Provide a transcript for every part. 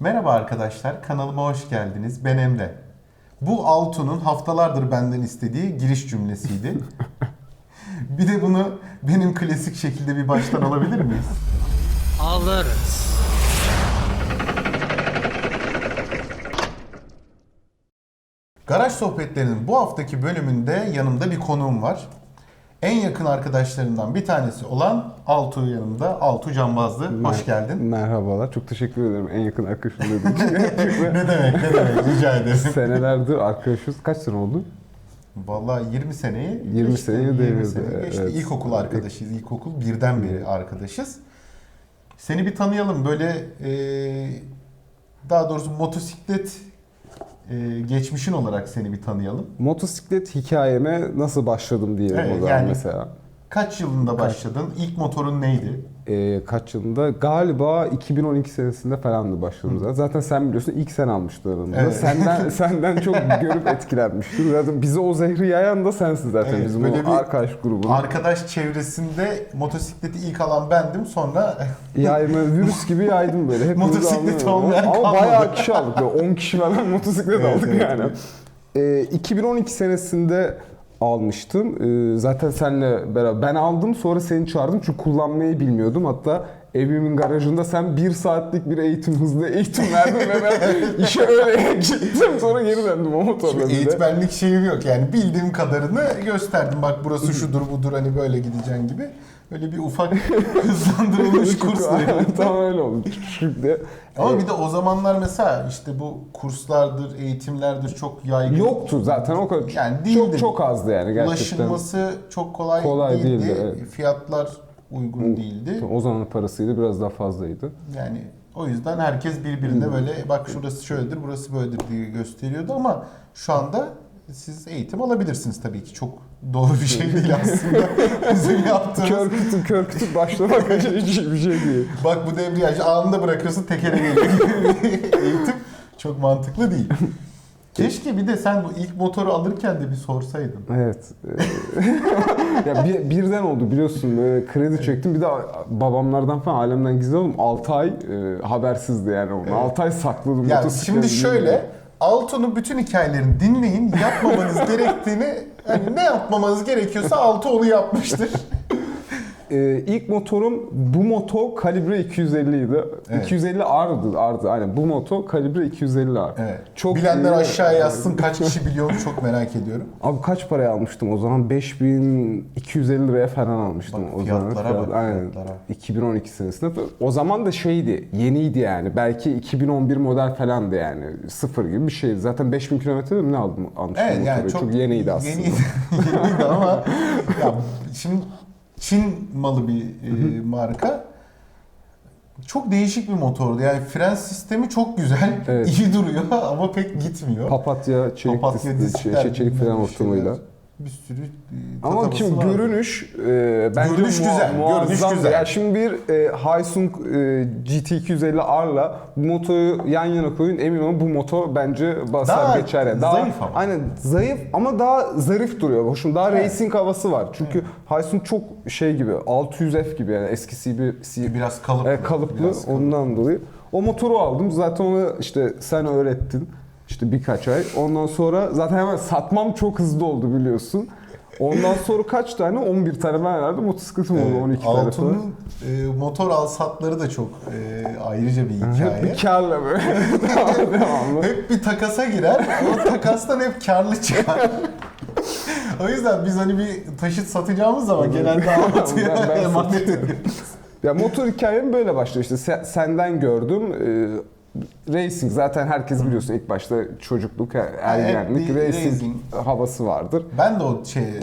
Merhaba arkadaşlar, kanalıma hoş geldiniz. Ben Emre. Bu Altun'un haftalardır benden istediği giriş cümlesiydi. bir de bunu benim klasik şekilde bir baştan alabilir miyiz? Alırız. Garaj sohbetlerinin bu haftaki bölümünde yanımda bir konuğum var. En yakın arkadaşlarından bir tanesi olan Altu yanımda. Altu Canbazlı. Hoş Mer- geldin. Merhabalar. Çok teşekkür ederim en yakın arkadaşım dediğin için. ne demek, ne demek. Rica ederim. Senelerdir arkadaşız. Kaç sene oldu? Vallahi 20 seneyi 20 geçti. seneyi 20 devirdi, sene geçti. evet. İlkokul arkadaşıyız. İlkokul birden beri arkadaşız. Seni bir tanıyalım. Böyle e, daha doğrusu motosiklet e, geçmişin olarak seni bir tanıyalım. Motosiklet hikayeme nasıl başladım diyelim Evet, o zaman yani- mesela. Kaç yılında başladın? İlk motorun neydi? Ee, kaç yılında? Galiba 2012 senesinde falandı başladım zaten. Zaten sen biliyorsun ilk sen almıştın aramızda. Evet. Senden senden çok görüp etkilenmiştim. Zaten bize o zehri yayan da sensin zaten Evet, bizim böyle o bir arkadaş grubunun. Arkadaş çevresinde motosikleti ilk alan bendim. Sonra Yayma virüs gibi yaydım böyle. Hepimiz Motosiklet anlıyoruz. olmayan Ama kalmadı. bayağı kişi aldık. Böyle 10 kişi falan motosiklet Evet, aldık evet, yani. Ee, 2012 senesinde almıştım. Ee, zaten seninle beraber ben aldım sonra seni çağırdım çünkü kullanmayı bilmiyordum. Hatta evimin garajında sen bir saatlik bir eğitim hızlı eğitim verdin ve ben işe öyle gittim sonra geri döndüm o motorla Şimdi eğitmenlik şeyim yok yani bildiğim kadarını gösterdim. Bak burası şudur budur hani böyle gideceksin gibi. Öyle bir ufak hızlandırılmış kurs verildi. Tamam öyle oldu. Şimdi Ama bir de o zamanlar mesela işte bu kurslardır, eğitimlerdir çok yaygın. yoktu zaten o kadar. Yani değildi. çok çok azdı yani gerçekten. Ulaşılması çok kolay, Kolay değildi. değildi, evet. Fiyatlar uygun değildi. O zamanın parasıydı biraz daha fazlaydı. Yani o yüzden herkes birbirine böyle bak şurası şöyledir, burası böyledir diye gösteriyordu ama şu anda siz eğitim alabilirsiniz tabii ki. Çok doğru bir şey değil aslında. Bizim yaptığımız. Kör kütüp kör kütüp başlamak hiç bir şey değil. Bak bu debriyaj anında bırakıyorsun tekere geliyor. eğitim çok mantıklı değil. Keşke bir de sen bu ilk motoru alırken de bir sorsaydın. Evet. Ee, ya bir, birden oldu biliyorsun böyle kredi çektim bir de babamlardan falan alemden gizli oldum 6 ay e, habersizdi yani onu. Evet. 6 ay sakladım. Yani şimdi şöyle Altu'nun bütün hikayelerini dinleyin. Yapmamanız gerektiğini hani ne yapmamanız gerekiyorsa Altu onu yapmıştır. Ee, ilk motorum bu moto kalibre 250 idi. Evet. 250 R'dı, R'dı aynen. Bu moto kalibre 250 R. Evet. Çok Bilenler iyi. aşağıya yazsın kaç kişi biliyor çok merak ediyorum. Abi kaç paraya almıştım o zaman? 5250 liraya falan almıştım Bak o zaman. fiyatlara bak, Aynen. fiyatlara. 2012 senesinde. O zaman da şeydi, yeniydi yani. Belki 2011 model falandı yani. Sıfır gibi bir şeydi. Zaten 5000 kilometrede mi ne aldım almıştım Evet yani motoru. çok, çok, yeniydi aslında. Yeniydi, yeniydi ama ya şimdi Çin malı bir e, marka. Çok değişik bir motordu. Yani fren sistemi çok güzel, Evet. iyi duruyor ama pek gitmiyor. Papatya çelik, Papatya disk- diskler, şey, çelik fren ne hortumuyla. Bir sürü e, Ama şimdi var. görünüş e, bence Görünüş mua- güzel, görünüş güzel. Ya şimdi bir e, Hyosung e, GT250R'la bu motoyu yan yana koyun emin olun bu motor bence basar Daha geçer. Yani. zayıf ama. Aynen zayıf ama daha zarif duruyor. Hoşum daha Evet. racing havası var. Çünkü Hyosung çok şey gibi 600F gibi yani eski CB, CB Biraz kalıplı. e, kalıplı biraz kalıplı. ondan dolayı. O motoru aldım. Zaten onu işte sen öğrettin. İşte birkaç ay. Ondan sonra zaten hemen satmam çok hızlı oldu biliyorsun. Ondan sonra kaç tane? 11 tane ben herhalde motosikletim oldu. Evet, 12 tane falan. E, motor alsatları da çok e, ayrıca bir Hep hikaye. bir karla böyle. Devamlı, hep bir takasa girer ama takastan hep karlı çıkar. o yüzden biz hani bir taşıt satacağımız zaman genelde Altu'ya emanet ediyoruz. Ya motor hikayem böyle başlıyor işte Se- senden gördüm. Ee, racing zaten herkes biliyorsun ilk başta çocukluk, ergenlik, bir racing, racing. havası vardır. Ben de o şey e,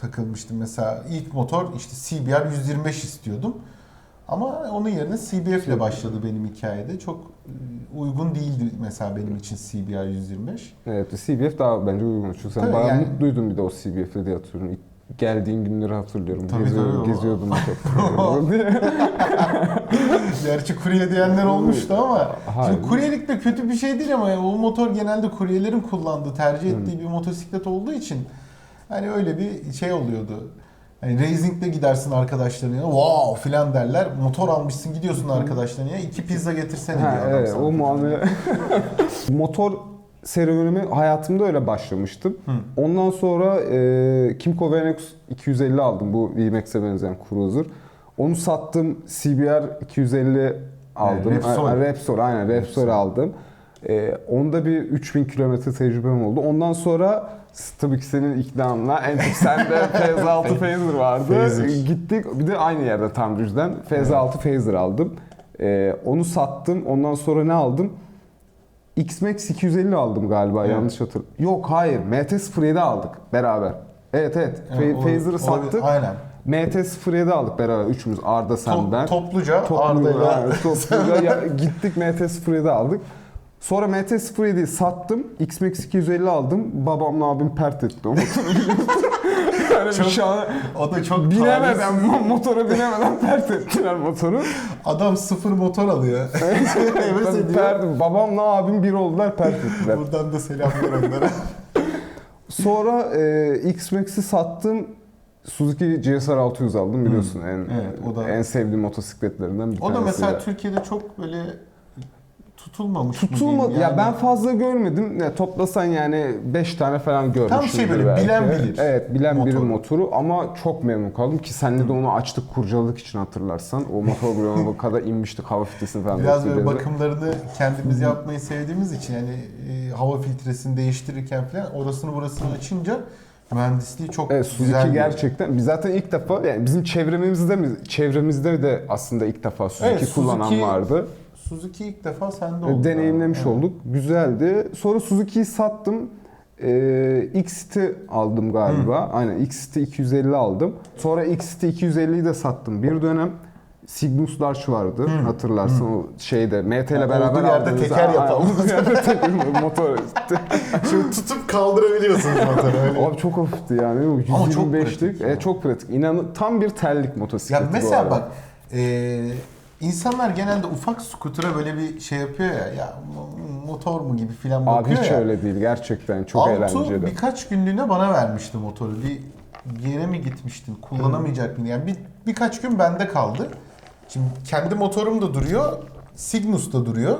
takılmıştım mesela ilk motor işte CBR 125 istiyordum. Ama onun yerine CBF ile başladı benim hikayede. Çok e, uygun değildi mesela benim için CBR 125. Evet, CBF daha bence uygun. Çünkü sen bayağı yani- mutluydun bir de o CBF'le diye hatırlıyorum. İlk geldiğin günleri hatırlıyorum. Tabii, Geziyordum, tabii. geziyordum. Gerçi kurye diyenler olmuştu ama Hayır. şimdi kuryelik de kötü bir şey değil ama yani o motor genelde kuryelerin kullandığı, tercih ettiği bir motosiklet olduğu için hani öyle bir şey oluyordu. Hani racing'de gidersin arkadaşlarına wow filan derler. Motor almışsın gidiyorsun arkadaşlarına iki pizza getirsene Ha, diyor adam evet, sana. o muamele. Motor serüvenimi hayatımda öyle başlamıştım. Ondan sonra e, Kimco VNX 250 aldım. Bu VMAX'e benzeyen cruiser. Onu sattım. CBR 250 aldım. Repsol. A- Repsol, aynen Repsol aldım. E, onda bir 3000 kilometre tecrübem oldu. Ondan sonra tabii ki senin iknanla en çok sende FZ6 Phaser vardı. Phaser. Gittik bir de aynı yerde tam Rüz'den FZ6 Phaser aldım. Ee, onu sattım. Ondan sonra ne aldım? X-Max 250 aldım galiba Evet. yanlış hatır. Yok hayır MT-07 aldık beraber. Evet evet. Yani Phaser'ı sattık. Aynen. MT-07 aldık beraber üçümüz. Arda sen Top- ben. topluca Toplu- Arda'yla ha, topluca ya- gittik MT-07 aldık. Sonra MT-07'yi sattım. X-Max 250 aldım. Babamla abim pert etti o motoru biliyorsun. yani Çok- şu an o da çok binemeden, talihsiz. mo- motora binemeden pert ettiler motoru. Adam sıfır motor alıyor. Ediyor. pert, babamla abim bir oldular pert ettiler. Buradan da selamlar onlara. Sonra e, X-Max'i sattım. Suzuki GSR 600 aldım biliyorsun en Evet, o da- en sevdiğim motosikletlerinden bir o da tanesi. mesela. Türkiye'de çok böyle tutulmamış mı Tutulmadı. diyeyim Ya yani. ben fazla görmedim. Ya toplasan yani 5 tane falan görmüşümdür şey böyle belki. bilen bilir Evet, bilen motoru. motoru ama çok memnun kaldım ki senle de onu açtık kurcaladık için hatırlarsan. O motor bloğuna kadar inmiştik hava filtresini falan. Biraz böyle bakımlarını kendimiz yapmayı sevdiğimiz için yani e, hava filtresini değiştirirken falan orasını burasını açınca mühendisliği çok Evet, Suzuki güzel. bir- gerçekten. Biz zaten ilk defa yani bizim çevremizde mi çevremizde de aslında ilk defa Suzuki Evet, kullanan Suzuki- vardı. Suzuki ilk defa sende oldu. Deneyimlemiş Evet. olduk. Güzeldi. Sonra Suzuki'yi sattım. Ee, XT aldım galiba. Aynen XT 250 aldım. Sonra XT 250'yi de sattım. Bir dönem Cygnus Large vardı. Hatırlarsın o şeyde MT ile beraber olduğu yerde teker yapalım. yerde teker motor. Şöyle tutup kaldırabiliyorsunuz motoru öyle. Abi çok hafifti yani. Ama çok 125'lik. pratik ya. E, çok pratik. İnan tam bir terlik Ya motosiklet bu mesela bak e, insanlar genelde ufak skutura böyle bir şey yapıyor ya ya mo- motor mu gibi filan Abi bakıyor hiç ya. öyle değil. Gerçekten çok Altu eğlenceli. birkaç günlüğüne bana vermişti motoru. Bir, yere mi gitmiştin? Kullanamayacak mıydı? Yani bir, birkaç gün bende kaldı. Şimdi kendi motorum da duruyor. Cygnus da duruyor.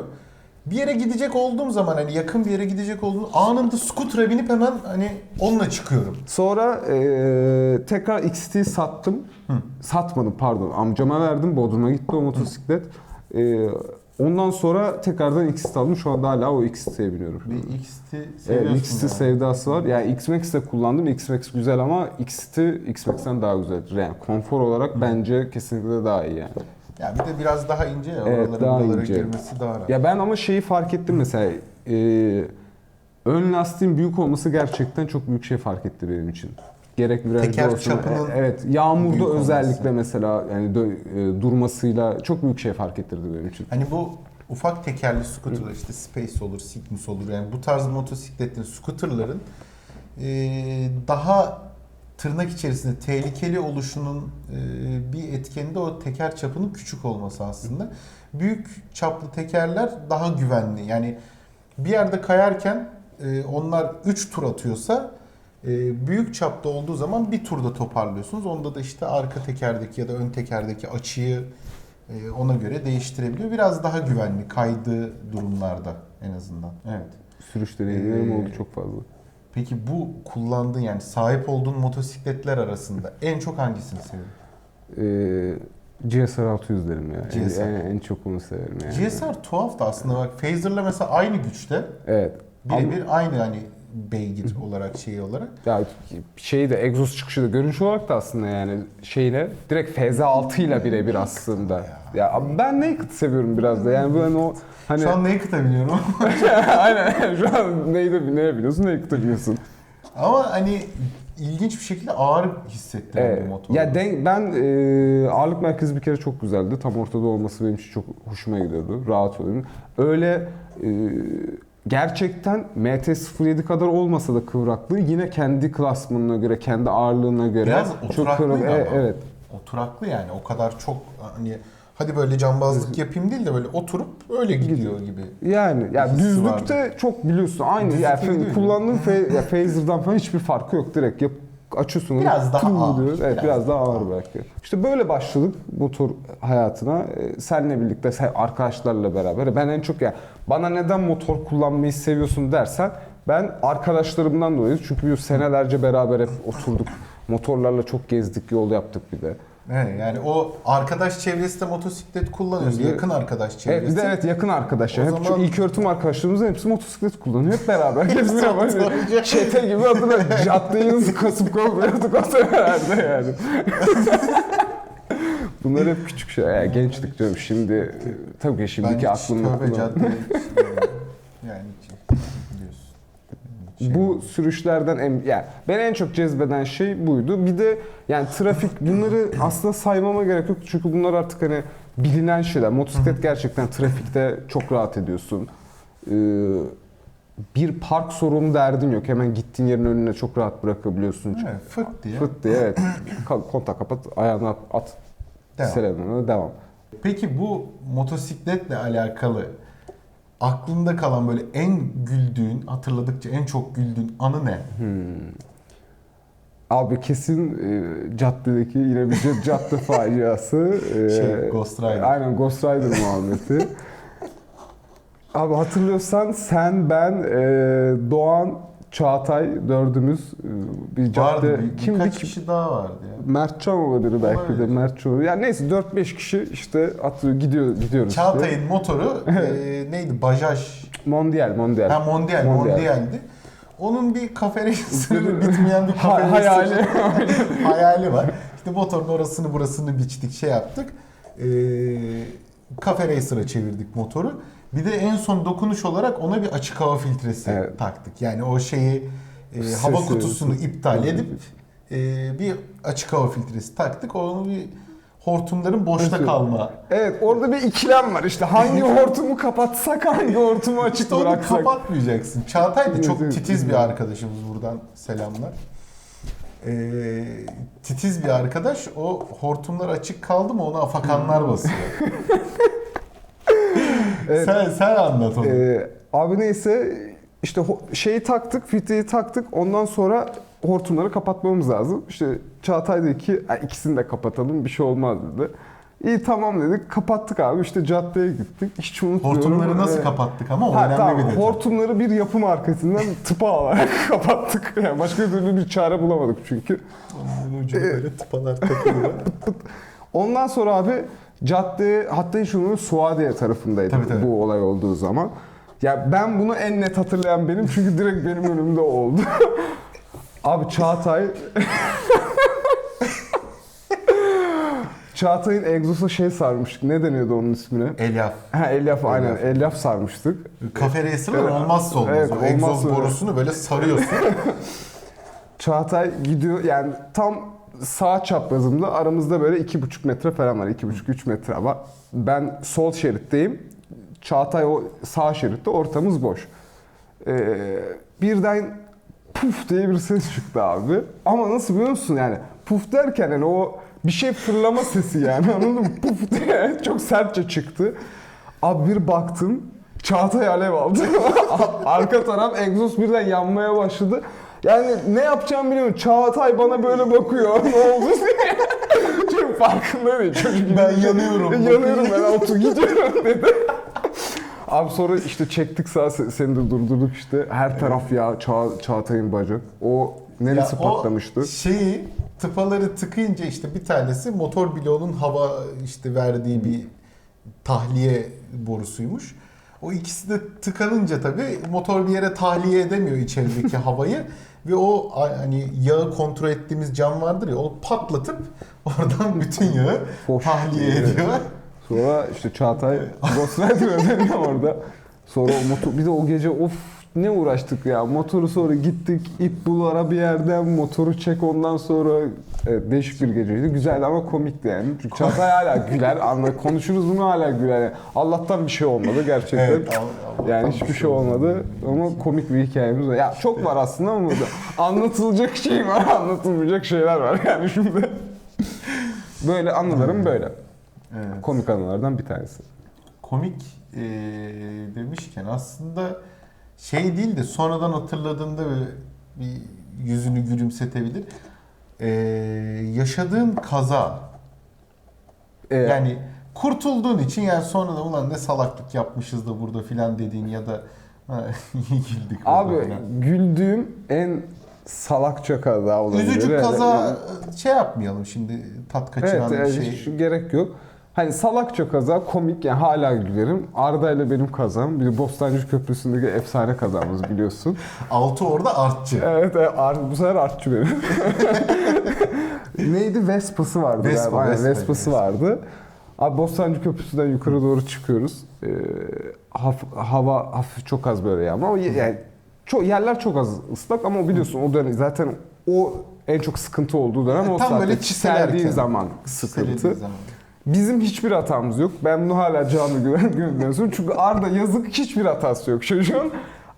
Bir yere gidecek olduğum zaman hani yakın bir yere gidecek olduğum anında scooter'a binip hemen hani onunla çıkıyorum. Sonra eee, tekrar XT'yi sattım. Satmadım pardon. Amcama verdim. Bodrum'a gitti o motosiklet. Eee, ondan sonra tekrardan XT aldım. Şu anda hala o XT'ye biniyorum. Bir XT Evet, seviyorsun XT yani. sevdası var. Yani X-Max de kullandım. X-Max güzel ama XT X-Max'ten daha güzel. Yani konfor olarak bence kesinlikle daha iyi yani. Ya bir de biraz daha ince ya. Evet, oralara daha ince. girmesi daha rahat. Ya ben ama şeyi fark ettim mesela. eee, ön lastiğin büyük olması gerçekten çok büyük şey fark etti benim için. Gerek virajda Teker olsun. çapının e- Evet. Yağmurda büyük olması. özellikle mesela yani dö- e, durmasıyla çok büyük şey fark ettirdi benim için. Hani bu ufak tekerli scooterlar işte Space olur, Cygnus olur yani bu tarz motosikletlerin, scooterların eee, daha tırnak içerisinde tehlikeli oluşunun eee, bir etkeni de o teker çapının küçük olması aslında. Büyük çaplı tekerler daha güvenli. Yani bir yerde kayarken eee, onlar 3 tur atıyorsa eee, büyük çapta olduğu zaman bir turda toparlıyorsunuz. Onda da işte arka tekerdeki ya da ön tekerdeki açıyı ona göre değiştirebiliyor. Biraz daha güvenli kaydığı durumlarda en azından. Evet. Sürüş deneyimlerim Ee, oldu çok fazla. Peki bu kullandığın yani sahip olduğun motosikletler arasında en çok hangisini seviyorsun? Ee, GSR 600 derim ya. En- GSR. En, en çok onu severim yani. GSR tuhaf da aslında bak Phaser'la mesela aynı güçte Evet. Birebir aynı hani beygir olarak şeyi olarak. Ya şey de egzoz çıkışı da görünüş olarak da aslında yani şeyle direkt FZ6 ile birebir aslında. Ya abi ben Naked seviyorum biraz da yani böyle o hani Şu an Naked'a biniyorum aynen şu an neydi ne biliyorsun Naked'ı biliyorsun. ama hani ilginç bir şekilde ağır hissettiren Evet. bir motor. Ya denk, ben e, ağırlık merkezi bir kere çok güzeldi. Tam ortada olması benim için çok hoşuma gidiyordu. Rahat oluyorum. Öyle e, gerçekten MT-07 kadar olmasa da kıvraklığı yine kendi klasmanına göre, kendi ağırlığına göre Biraz çok kıvrak. E, evet. Oturaklı yani o kadar çok hani hadi böyle cambazlık yapayım değil de böyle oturup öyle gidiyor gibi. Yani ya Hissi düzlükte çok biliyorsun aynı. Düzlükte Yani kullandığın fe, ya Phaser'dan falan hiçbir farkı yok. Direkt yap, açıyorsun. Biraz daha ağır, diyor. Evet biraz biraz, daha ağır belki. İşte böyle başladık motor hayatına. Ee, Seninle birlikte sen arkadaşlarla beraber. Ben en çok ya bana neden motor kullanmayı seviyorsun dersen ben arkadaşlarımdan dolayı çünkü senelerce beraber hep oturduk. Motorlarla çok gezdik, yol yaptık bir de. Evet, yani o arkadaş çevresi de motosiklet kullanıyoruz. Evet. Yakın arkadaş çevresi. Evet bir de evet yakın arkadaşlar. O Hep zaman- ilk öğretim arkadaşlarımızın hepsi motosiklet kullanıyor. Hep beraber. Hepsi böyle çete gibi hatırlar. Caddeyi kasıp kavuruyorduk o senelerde yani. Bunlar hep küçük şey. Yani gençlik diyorum şimdi. Tabii ki ben şimdiki aklımda tövbe yani hiç biliyorsun. Şey- Bu sürüşlerden en, yani beni en çok cezbeden şey buydu. Bir de yani trafik bunları aslında saymama gerek yok çünkü bunlar artık hani bilinen şeyler. Motosiklet gerçekten trafikte çok rahat ediyorsun. Ee, bir park sorunu derdin yok. Hemen gittiğin yerin önüne çok rahat bırakabiliyorsun. Evet, fırt diye. Fıt diye evet. Kontak kapat, ayağını at, at. Devam. Selamına devam. Peki bu motosikletle alakalı aklında kalan böyle en güldüğün, hatırladıkça en çok güldüğün anı ne? Abi kesin e, caddedeki yine bir cad- cadde faciası. E, Şey, Ghost Rider. Aynen Ghost Rider muhabbeti. Abi hatırlıyorsan sen, ben, e, Doğan, Çağatay dördümüz e, bir cadde... Vardı bir, kim birkaç bir- kişi daha vardı ya. Mertcan olabilir belki de Olabilir. Mertcan. Yani neyse 4-5 kişi işte atıyor gidiyor gidiyoruz. işte. Çağatay'ın motoru e, neydi? Bajaj. Mondial, Mondial. Ha Mondial, Mondial. Mondial'di. Onun bir kafere sınırı bitmeyen bir kafere hayali. hayali var. İşte motorun orasını burasını biçtik, şey yaptık. Ee, kafe racer'a çevirdik motoru. Bir de en son dokunuş olarak ona bir açık hava filtresi Evet. taktık. Yani o şeyi e, hava kutusunu iptal edip e, bir açık hava filtresi taktık. Onu bir hortumların boşta Evet. kalma. Evet orada bir ikilem var işte hangi hortumu kapatsak hangi hortumu açık İşte onu bıraksak. kapatmayacaksın. Çağatay da çok evet. titiz bir arkadaşımız buradan selamlar. Ee, titiz bir arkadaş. O hortumlar açık kaldı mı ona afakanlar basıyor. Evet. Sen, sen anlat onu. Ee, abi neyse işte şeyi taktık, filtreyi taktık. Ondan sonra hortumları kapatmamız lazım. İşte Çağatay dedi ki "Ha, ikisini de kapatalım bir şey olmaz dedi. İyi tamam dedik kapattık abi işte caddeye gittik. Hiç unutmuyorum. Hortumları nasıl Ee, kapattık ama o Ha, önemli tamam, bir detay. hortumları bir yapı marketinden tıpa alarak kapattık. Yani başka türlü bir çare bulamadık çünkü. Onun ucuna böyle tıpalar takılıyor. Ondan sonra abi cadde hatta unutmuyorum Suadiye tarafındaydı Tabii, tabii. bu olay olduğu zaman. Ya ben bunu en net hatırlayan benim çünkü direkt benim önümde oldu. abi Çağatay Çağatay'ın egzosa şey sarmıştık. Ne deniyordu onun ismine? Elyaf. Ha elyaf aynen. Elyaf. Elyaf sarmıştık. Kafe racer'lar Evet. olmazsa olmaz. Evet, olmazsa egzoz borusunu böyle sarıyorsun. Çağatay gidiyor yani tam sağ çaprazımda aramızda böyle iki buçuk metre falan var. iki buçuk üç metre var. Ben sol şeritteyim. Çağatay o sağ şeritte ortamız boş. Ee, birden puf diye bir ses çıktı abi. Ama nasıl biliyor musun yani puf derken hani o bir şey fırlama sesi yani anladın mı? Puf diye çok sertçe çıktı. Abi bir baktım Çağatay alev aldı. Arka taraf egzoz birden yanmaya başladı. Yani ne yapacağımı bilmiyorum. Çağatay bana böyle bakıyor. ne oldu diye. Çünkü farkında değil çocuk. Ben yanıyorum. Yanıyorum ben otur gidiyorum dedi. Abi sonra işte çektik sağ seni de durdurduk işte. Her taraf ya Çağ, Çağatay'ın bacak. O neresi Ya patlamıştı? O şeyi tıpaları tıkayınca işte bir tanesi motor bloğunun hava işte verdiği bir tahliye borusuymuş. O ikisi de tıkanınca tabii motor bir yere tahliye edemiyor içerideki havayı ve o hani yağı kontrol ettiğimiz cam vardır ya o patlatıp oradan bütün yağı Boş. tahliye ediyor. Sonra işte Çağatay Ghost Rider ödeniyor orada. Sonra o motor, bir de o gece of ne uğraştık ya. Motoru sonra gittik ip bul ara bir yerden motoru çek ondan sonra evet, değişik bir geceydi. Güzeldi ama komikti yani. Çünkü Çağatay hala güler. Anla, konuşuruz bunu hala güler. Yani Allah'tan bir şey olmadı gerçekten. Evet, yani bir hiçbir şey olmadı ama komik bir hikayemiz var. Ya çok var aslında ama anlatılacak şey var, anlatılmayacak şeyler var yani şimdi. Böyle anılarım böyle. Evet. Komik anılardan bir tanesi. komik eee, demişken aslında şey değil de sonradan hatırladığında böyle bir yüzünü gülümsetebilir. Ee, yaşadığın kaza Ee, yani kurtulduğun için yani sonra da ulan ne salaklık yapmışız da burada filan dediğin ya da ha, iyi güldük. burada Abi filan. güldüğüm en salakça kaza olabilir. Üzücü Evet, kaza şey yapmayalım şimdi tat kaçıran Evet, bir evet, şey. hiç gerek yok. Hani salakça kaza komik yani hala gülerim. Arda ile benim kazam. Bir Bostancı Köprüsü'ndeki efsane kazamız biliyorsun. Altı orada artçı. Evet, evet Ar- bu sefer artçı benim. Neydi? Vespa'sı vardı Vespa, galiba. Aynen, Vespa, Vespa'sı Vespa. vardı. Abi Bostancı Köprüsü'nden yukarı doğru çıkıyoruz. Ee, haf- hava hafif çok az böyle yağmur ama ye- yani çok yerler çok az ıslak ama biliyorsun o dönem zaten o en çok sıkıntı olduğu dönem o Tam saatte böyle çiseldiği çiselerken. zaman sıkıntı. zaman. Bizim hiçbir hatamız yok. Ben bunu hala canlı güven güveniyorsun. Çünkü Arda yazık hiçbir hatası yok çocuğun.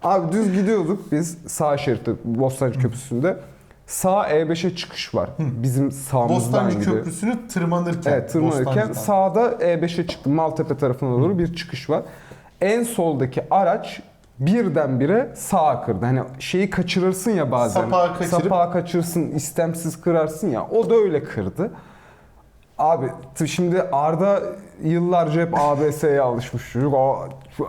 Abi düz gidiyorduk biz sağ şeritte Bostancı Köprüsü'nde. Sağ E5'e çıkış var. Bizim sağımızdan Bostancı gidiyor. Köprüsü'nü tırmanırken. Evet tırmanırken Bostancı'dan. sağda E5'e çıktım. Maltepe tarafına doğru bir çıkış var. En soldaki araç birdenbire sağa kırdı. Hani şeyi kaçırırsın ya bazen. Sapağı kaçırıp- Sapağı kaçırırsın, istemsiz kırarsın ya. O da öyle kırdı. Abi şimdi Arda yıllarca hep ABS'ye alışmış çocuk. O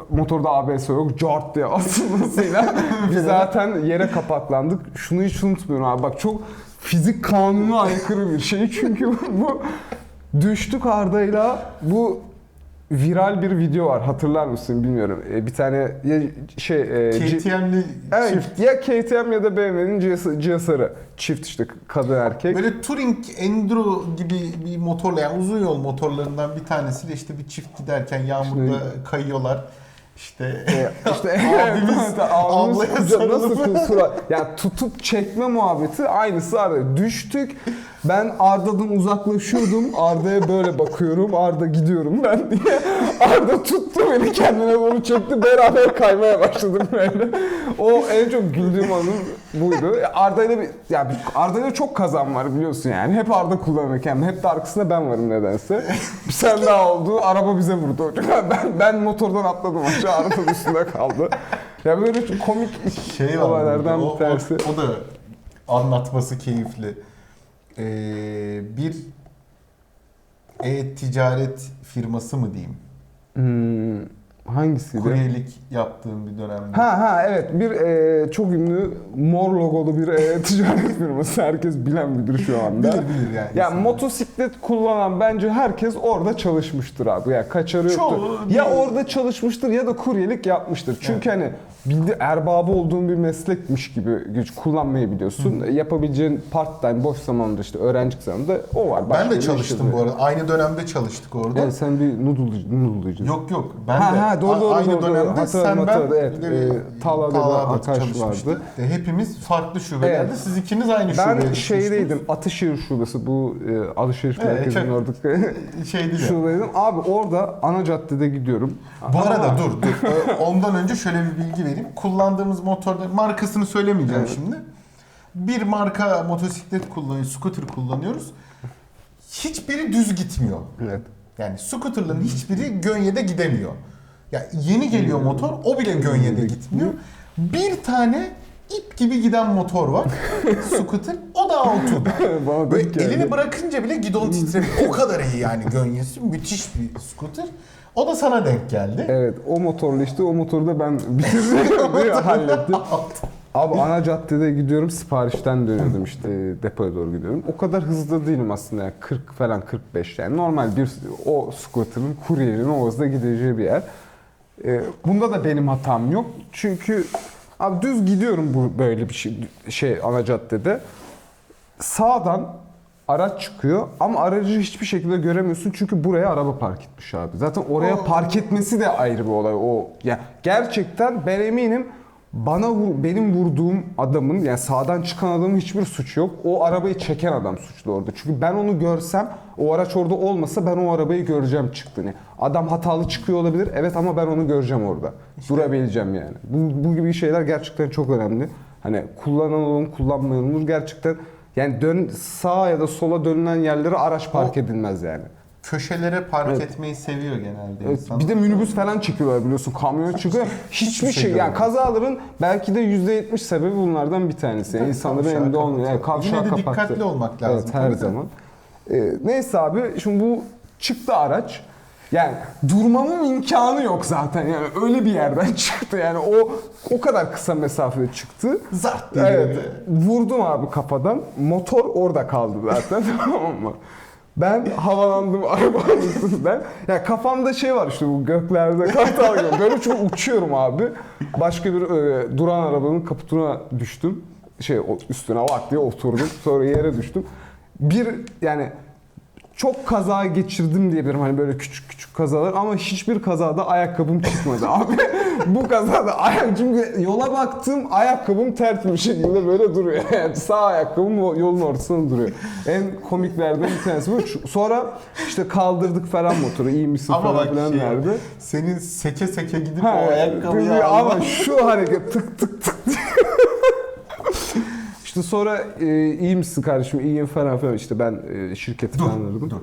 motorda ABS yok. Cart diye asılmasıyla biz zaten yere kapaklandık. Şunu hiç unutmuyorum abi. Bak çok fizik kanununa aykırı bir şey. Çünkü bu düştük Arda'yla bu viral bir video var. Hatırlar mısın bilmiyorum. E, Bir tane ya şey e, KTM'li Evet, çift. ya KTM ya da BMW'nin GS, GSR'ı. Çift işte kadın erkek. Böyle touring enduro gibi bir motorla yani uzun yol motorlarından bir tanesiyle işte bir çift giderken yağmurda kayıyorlar. İşte E, işte Abimiz, abimiz ablaya nasıl kusura ya tutup çekme muhabbeti aynısı Arda. Düştük. Ben Arda'dan uzaklaşıyordum. Arda'ya böyle bakıyorum. Arda gidiyorum ben diye. Arda tuttu beni kendine doğru çekti. Beraber kaymaya başladım böyle. O en çok güldüğüm anım buydu. Arda'yla bir ya Arda'yla çok kazan var biliyorsun yani. Hep Arda kullanırken hep de arkasında ben varım nedense. Bir sen daha oldu. Araba bize vurdu. Ben ben motordan atladım aşağı Arda'nın üstünde kaldı. Ya böyle komik şey var. olaylardan bir o, tanesi. o, o da anlatması keyifli. Ee, bir e-ticaret firması mı diyeyim? Hmm, hangisiydi? Kuryelik yaptığım bir dönemde. Ha ha evet bir e, çok ünlü mor logolu bir e, ticaret firması herkes bilen bilir şu anda. Bilir bilir yani. Ya insanlar. motosiklet kullanan bence herkes orada çalışmıştır abi. Ya kaçarı yoktur. Çoğu Ya değil. orada çalışmıştır ya da kuryelik yapmıştır. Çünkü hani bildi erbabı olduğun bir meslekmiş gibi güç kullanmayı biliyorsun. Yapabileceğin part time boş zamanda işte öğrencilik zamanında o var. Başka Ben de bir çalıştım şey bu arada. Aynı dönemde çalıştık orada. Evet sen bir noodle, noodle'cı. Yok yok. Ben Ha, de ha, doğru, a- doğru, aynı doğru, doğru. dönemde Hatırladım, sen ben hatırladım, evet. bir de Ee, Talha'da da arkadaş çalışmıştık. vardı. E, Hepimiz farklı şubelerde. Evet. Siz ikiniz aynı şubeye Ben düşmüştünüz. şeydeydim, Ataşehir şubesi bu e, alışveriş Evet, merkezinin çok- oradaki Şey değil ya. şubedeydim. Abi orada ana caddede gidiyorum. Bu arada dur dur. Ee, Ondan önce şöyle bir bilgi vereyim. Kullandığımız motorda markasını söylemeyeceğim Evet. şimdi. Bir marka motosiklet kullanıyoruz, scooter kullanıyoruz. Hiçbiri düz gitmiyor. Evet. Yani scooterların hiçbiri Gönye'de gidemiyor. Ya yeni geliyor motor, o bile Gönye'de gitmiyor. Bir tane ip gibi giden motor var. scooter, o da. Bana Böyle elini bırakınca bile gidon titremiyor. o kadar iyi yani Gönye'si. Müthiş bir scooter. O da sana denk geldi. Evet o motorla işte o motoru da ben bitirdim hallettim. Abi ana caddede gidiyorum siparişten dönüyordum işte depoya doğru gidiyorum. O kadar hızlı değilim aslında yani 40 falan 45 yani normal bir o scooter'ın kuryerin o hızda gideceği bir yer. Ee, bunda da benim hatam yok. Çünkü abi düz gidiyorum bu böyle bir şey, şey ana caddede. Sağdan araç çıkıyor ama aracı hiçbir şekilde göremiyorsun çünkü buraya araba park etmiş abi. Zaten oraya Oo. park etmesi de ayrı bir olay. O ya gerçekten ben eminim bana vur, benim vurduğum adamın yani sağdan çıkan adamın hiçbir suçu yok. O arabayı çeken adam suçlu orada. Çünkü ben onu görsem o araç orada olmasa ben o arabayı göreceğim çıktığını. Adam hatalı çıkıyor olabilir evet ama ben onu göreceğim orada. Durabileceğim yani. Bu, bu gibi şeyler gerçekten çok önemli. Hani kullanan olur kullanmayan olur gerçekten yani dön sağa ya da sola dönülen yerlere araç park O- edilmez yani. köşelere park Evet. etmeyi seviyor genelde Evet, insan. bir de minibüs falan çıkıyorlar biliyorsun. Kamyon çıkıyor. Hiçbir şey yani kazaların belki de %70 sebebi bunlardan bir tanesi. Yani İnsanların Kavşağı elinde olmuyor. Yani kavşağı Yine de kapattı. dikkatli olmak lazım. Evet her tabii de. zaman. Ee, neyse abi şimdi bu çıktı araç. Yani durmamın imkanı yok zaten. Yani öyle bir yerden çıktı. Yani o o kadar kısa mesafede çıktı. Zart diye. Evet. Vurdum abi kafadan. Motor orada kaldı zaten tamam mı? Ben havalandım arabanın üstünden. Ya kafamda şey var işte bu göklerde kartal gibi. Böyle çok uçuyorum abi. Başka bir e, duran arabanın kaputuna düştüm. Şey üstüne bak diye oturdum. Sonra yere düştüm. Bir yani çok kaza geçirdim diyebilirim hani böyle küçük küçük kazalar ama hiçbir kazada ayakkabım çıkmadı abi. Bu kazada ayak çünkü yola baktım ayakkabım ters bir şekilde böyle duruyor. Yani sağ ayakkabım yolun ortasında duruyor. En komiklerden bir tanesi bu. Sonra işte kaldırdık falan motoru iyi misin Ama falan filan şey, derdi. senin seke seke gidip Ha, o ayakkabıyı alman. ama şu hareket tık tık tık. İşte sonra e, iyi misin kardeşim iyiyim falan filan işte ben e, şirketi falan aradım. Dur.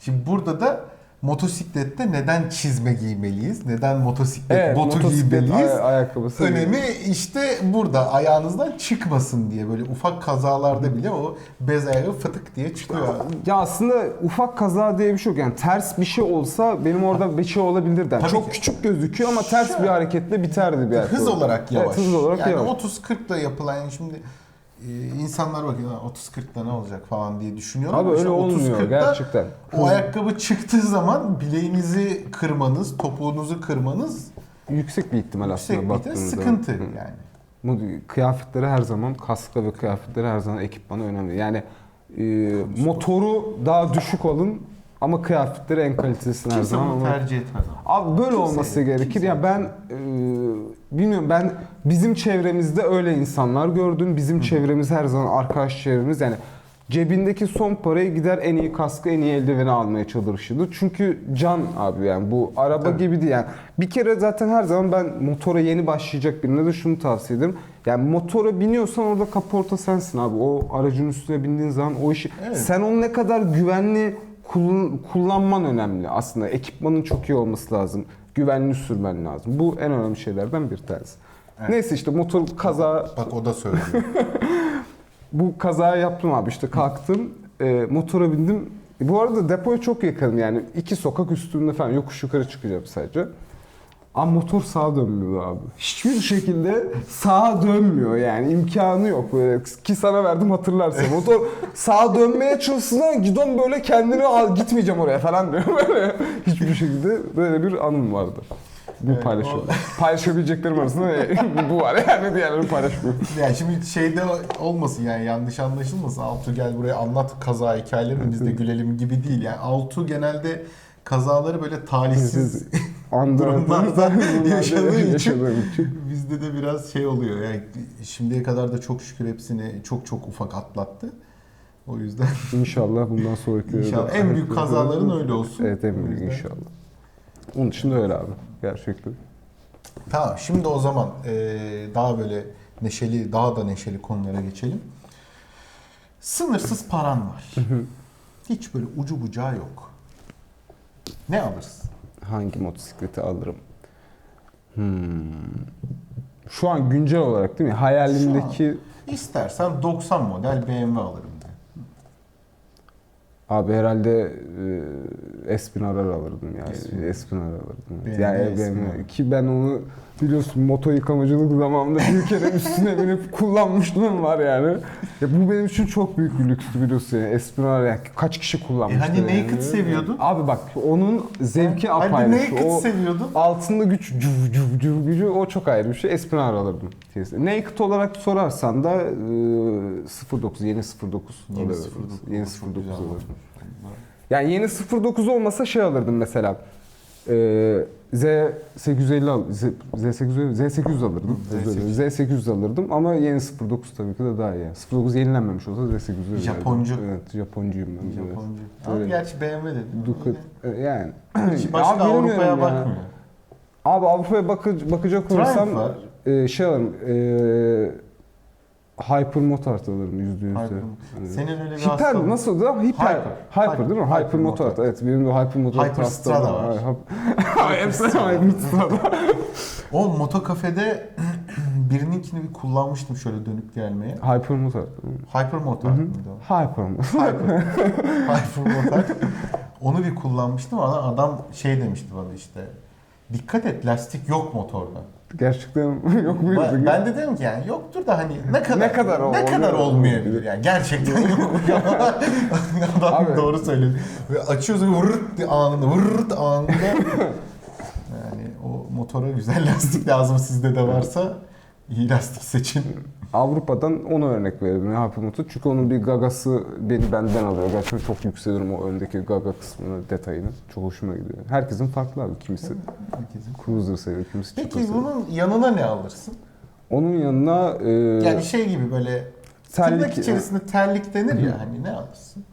Şimdi burada da motosiklette neden çizme giymeliyiz? Neden motosiklet Evet, botu motosiklet giymeliyiz? ay- ayakkabısı. Önemi işte burada ayağınızdan çıkmasın diye böyle ufak kazalarda bile o bez ayağı fıtık diye çıkıyor. Ya aslında ufak kaza diye bir şey yok. Yani ters bir şey olsa benim orada bir şey olabilirdi. Yani Tabii çok ki. küçük gözüküyor ama ters bir hareketle biterdi bir. Hız olarak yavaş. Evet, hız olarak yani yavaş. 30-40'la yapılan yani şimdi insanlar bakıyor "Lan 30-40'la ne olacak falan diye düşünüyorlar. Abi öyle işte olmuyor 30-40'la gerçekten. O ayakkabı çıktığı zaman bileğinizi kırmanız, topuğunuzu kırmanız Yüksek bir ihtimal yüksek aslında bir ihtimal baktığınızda. sıkıntı Hı. yani. Bu kıyafetleri her zaman kaskla ve kıyafetleri her zaman ekipmanı önemli. Yani e, motoru daha düşük alın ama kıyafetleri en kalitesini her Kimse zaman bunu alın. tercih etmez ama. Abi böyle Kimse- olması gerekir. kimse- Ya ben e, bilmiyorum ben bizim çevremizde öyle insanlar gördüm. Bizim çevremiz her zaman arkadaş çevremiz yani cebindeki son parayı gider en iyi kaskı en iyi eldiveni almaya çalışırdı. Çünkü can abi yani bu araba Tabii. gibi değil yani. Bir kere zaten her zaman ben motora yeni başlayacak birine de şunu tavsiye ederim. Yani motora biniyorsan orada kaporta sensin abi. O aracın üstüne bindiğin zaman o işi Evet. sen onu ne kadar güvenli kullan- kullanman önemli aslında. Ekipmanın çok iyi olması lazım. Güvenli sürmen lazım. Bu en önemli şeylerden bir tanesi. Evet. Neyse işte motor kaza Bak o da söylüyor. bu kazayı yaptım abi işte kalktım e, motora bindim. E, bu arada depoya çok yakınım yani iki sokak üstünde falan yokuş yukarı çıkacağım sadece. Ama motor sağa dönmüyor abi. Hiçbir şekilde sağa dönmüyor yani imkanı yok böyle ki sana verdim hatırlarsın. Motor sağa dönmeye çalışsın gidon böyle kendini al gitmeyeceğim oraya falan diyor böyle. Hiçbir şekilde böyle bir anım vardı. Bu Evet, paylaşıyorum. Paylaşabileceklerim arasında bu var yani diğerlerini paylaşmıyorum. yani şimdi şeyde olmasın yani yanlış anlaşılmasın. Altu gel buraya anlat kaza hikayelerini biz de gülelim gibi değil. Yani Altu genelde kazaları böyle talihsiz durumlarda yaşadığı için için. bizde de biraz şey oluyor. Yani şimdiye kadar da çok şükür hepsini çok çok ufak atlattı. O yüzden İnşallah bundan sonraki İnşallah. En büyük kazaların öyle olsun. Evet en O büyük inşallah. Onun dışında öyle abi. Gerçekten. Tamam şimdi o zaman eee, daha böyle neşeli, daha da neşeli konulara geçelim. Sınırsız paran var. Hiç böyle ucu bucağı yok. Ne alırsın? Hangi motosikleti alırım? Hmm. Şu an güncel olarak değil mi? Hayalimdeki İstersen 90 model BMW alırım. Abi herhalde e, Espinarar alırdım yani. Espinarar alırdım. BMW yani. BMW. ki ben onu biliyorsun moto yıkamacılık zamanında bir kere üstüne binip kullanmışlığım var yani. Ya bu benim için çok büyük bir lükstü biliyorsun yani. Espinarar yani kaç kişi kullanmıştı E hani yani. Naked seviyordun? Abi bak onun zevki Hani apayrı. Naked O seviyordun? altında güç cuv cuv cuv gücü o çok ayrı bir şey. Espinal alırdım. Naked olarak sorarsan da e, 09 yeni 09 Yeni alırdım. 09, Yeni çok 09 güzel alırdım. Yani yeni 09 olmasa şey alırdım mesela. E, Z850 al, Z, Z850 Z800 alırdım. Özür dilerim. Z800 alırdım ama yeni 09 tabii ki de daha iyi. 09 yenilenmemiş olsa Z800 alırdım. Japoncu. Evet, Japoncuyum ben. Japoncu. Öyle. Ama gerçi BMW dedim. Dukat, e, yani. Hiç başka Abi Avrupa'ya ya. bakmıyor. Abi Avrupa'ya bakı- bakacak olursam e, şey alırım. E, Hyper Motard alırım yüzde yüz. Hyper. Evet. Senin öyle bir Hiper hastalığın- nasıl da? Hiper. Hyper. Hyper, Hyper. değil mi? Hyper, Hyper Motard. Motard. Evet benim de Hyper Motard Hyper hastalığım Strada var. Ay, Hepsi Hyper Strada. O motokafede birininkini bir kullanmıştım şöyle dönüp gelmeye. Hyper Motard. Hyper Motard mıydı o? Hyper Motard. Hyper. Hyper Motard. Onu bir kullanmıştım ama adam şey demişti bana işte. Dikkat et lastik yok motorda. Gerçekten yok muydu? Ben, ben de dedim ki yani yoktur da hani ne kadar Ne kadar ne kadar olmayabilir yani gerçekten yok. Adam Abi- doğru söyledi. Ve açıyorsun vırrt diye anında vırrt anında. yani o motora güzel lastik lazım sizde de varsa iyi lastik seçin. Avrupa'dan ona örnek verebilirim Hyper Motard. Çünkü onun bir gagası beni benden alıyor. Gerçekten çok yükseliyorum o öndeki gaga kısmını, detayını. Çok hoşuma gidiyor. Herkesin farklı abi. Kimisi Herkesin. cruiser seviyor, kimisi Peki seviyor. bunun yanına ne alırsın? Onun yanına e, Yani şey gibi böyle tırnak terlik, içerisinde terlik denir ya hani ne alırsın?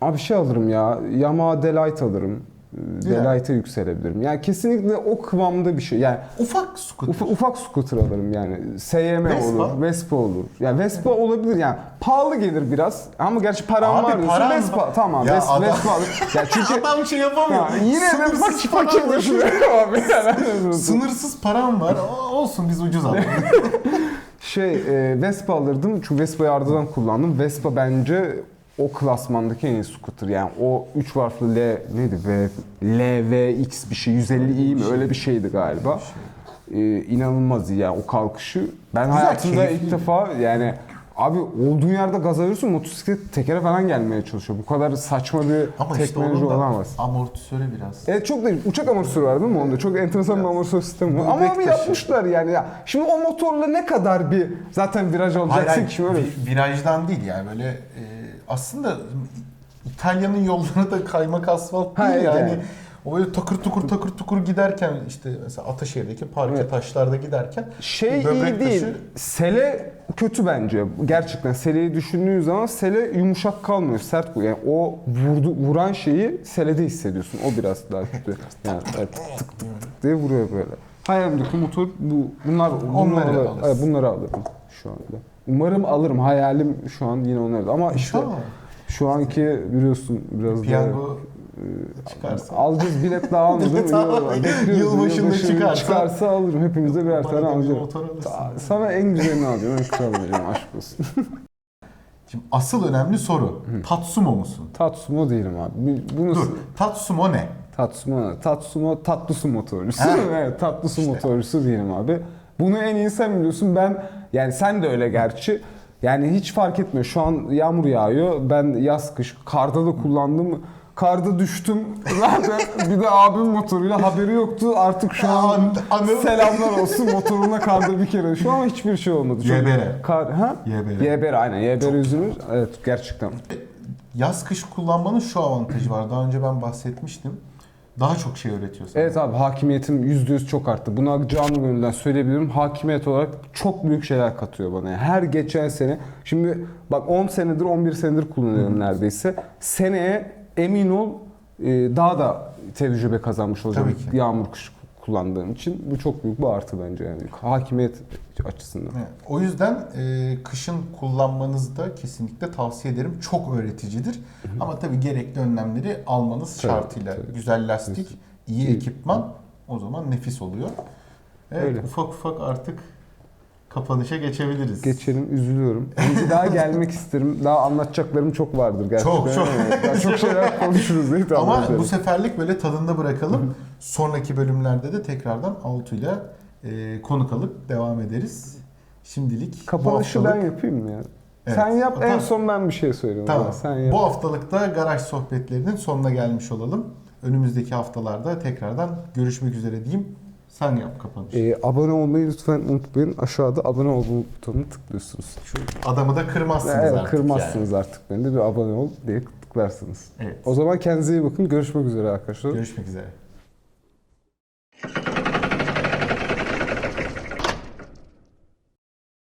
Abi şey alırım ya. Yamaha Delight alırım. E. Delight'a yükselebilirim. Yani kesinlikle o kıvamda bir şey. Yani Ufak scooter. ufak, ufak scooter alırım yani. SYM Vespa? olur, Vespa olur. Yani Vespa olabilir yani. Pahalı gelir biraz ama gerçi param Abi var diyorsun. param Vespa tamam. Ya Ves, adam- Vespa alır. Ya çünkü Adam şey yapamıyor. Ya yine de fakir fakir düşünüyorum abi. Yani. Sınırsız param var. Olsun biz ucuz alalım. Şey e, Vespa alırdım çünkü Vespa'yı ardıdan kullandım. Vespa bence o klasmandaki en iyi scooter. Yani o 3 harfli L neydi? V, LVX bir şey 150i mi öyle bir şeydi galiba. E, inanılmaz iyi yani o kalkışı. Ben Güzel, hayatımda keyifli. ilk defa yani Abi olduğun yerde gaz alıyorsun motosiklet tekere falan gelmeye çalışıyor. Bu kadar saçma bir Ama işte teknoloji onun da olamaz. amortisörü biraz. Evet çok değil. Uçak amortisörü var değil mi onda? Çok enteresan bir amortisör sistemi var. Ama abi taşı. yapmışlar yani ya. Şimdi o motorla ne kadar bir zaten viraj Hayır, alacaksın hayır, ki şimdi öyle. vi- virajdan değil yani böyle e, aslında İtalya'nın yolları da kaymak asfalt Ha, değil evet yani. yani. O böyle takır tukur takır tukur giderken işte mesela Ataşehir'deki parke Evet. taşlarda giderken Şey iyi değil. taşı- Sele kötü bence. Gerçekten seleyi düşündüğün zaman sele yumuşak kalmıyor. Sert bu. Yani o vurdu, vuran şeyi selede hissediyorsun. O biraz daha kötü. Yani evet, tık tık tık diye vuruyor böyle. Hayalimdeki motor bu. Bunlar bunları, alırsın. evet, bunları alırım şu anda. Umarım alırım. Hayalim şu an yine onları. Ama işte şu anki biliyorsun biraz piyango daha çıkarsa. alacağız bilet daha almadım. Yılbaşında Yılbaşı çıkarsa- çıkarsa alırım. Hepimize birer tane alacağım. Sana en güzelini alacağım. En kralını alacağım. Aşk olsun. Şimdi asıl önemli soru. Tatsumo musun? Tatsumo değilim abi. Bu- Bunu Dur. Tatsumo ne? Tatsumo, Tatsumo tatlı su motorcusu. Evet, tatlı su İşte. motorcusu diyelim abi. Bunu en iyi sen biliyorsun. Ben yani sen de öyle gerçi. Yani hiç fark etmiyor. Şu an yağmur yağıyor. Ben yaz kış karda da kullandım. Karda düştüm. Zaten bir de abim motoruyla haberi yoktu. Artık şu an An- Anıl. selamlar olsun motoruna karda bir kere. Şu an hiçbir şey olmadı. Çok- YBR. Kar, ha? YBR. YBR aynen. YBR üzülür. Evet gerçekten. Yaz kış kullanmanın şu avantajı var. Daha önce ben bahsetmiştim. Daha çok şey öğretiyor sana. Evet abi hakimiyetim %100 çok arttı. Buna canlı gönülden söyleyebilirim. Hakimiyet olarak çok büyük şeyler katıyor bana. Yani her geçen sene, şimdi bak 10 senedir 11 senedir kullanıyorum neredeyse. Seneye emin ol e, daha da tecrübe kazanmış olacağım. Tabii ki. Yağmur kış kullandığım için. Bu çok büyük bir artı bence yani. Hakimiyet açısından. Evet. O yüzden e, kışın kullanmanızı da kesinlikle tavsiye ederim. Çok öğreticidir. Ama tabii gerekli önlemleri almanız Tabii, şartıyla. tabii. Güzel lastik, iyi İyi. ekipman o zaman nefis oluyor. Evet, Öyle. ufak ufak artık kapanışa geçebiliriz. Geçelim, üzülüyorum. Yani bir daha gelmek isterim. Daha anlatacaklarım çok vardır gerçekten. Çok, çok. Daha çok şeyler konuşuruz değil mi? Ama bu seferlik böyle tadında bırakalım. Sonraki bölümlerde de tekrardan Altu'yla e, konuk alıp devam ederiz. Şimdilik Kapanışı ben haftalık- yapayım mı ya? Evet. Sen yap en Tamam. son ben bir şey söyleyeyim. Tamam. ama Sen yap. Bu haftalıkta garaj sohbetlerinin sonuna gelmiş olalım. Önümüzdeki haftalarda tekrardan görüşmek üzere diyeyim. Sen yap kapanışı. Ee, abone olmayı lütfen unutmayın. Aşağıda abone ol butonunu tıklıyorsunuz. Şu adamı da kırmazsınız evet, artık. Kırmazsınız yani. artık. Beni de bir abone ol diye tıklarsınız. Evet. O zaman kendinize iyi bakın. Görüşmek üzere arkadaşlar. Görüşmek üzere.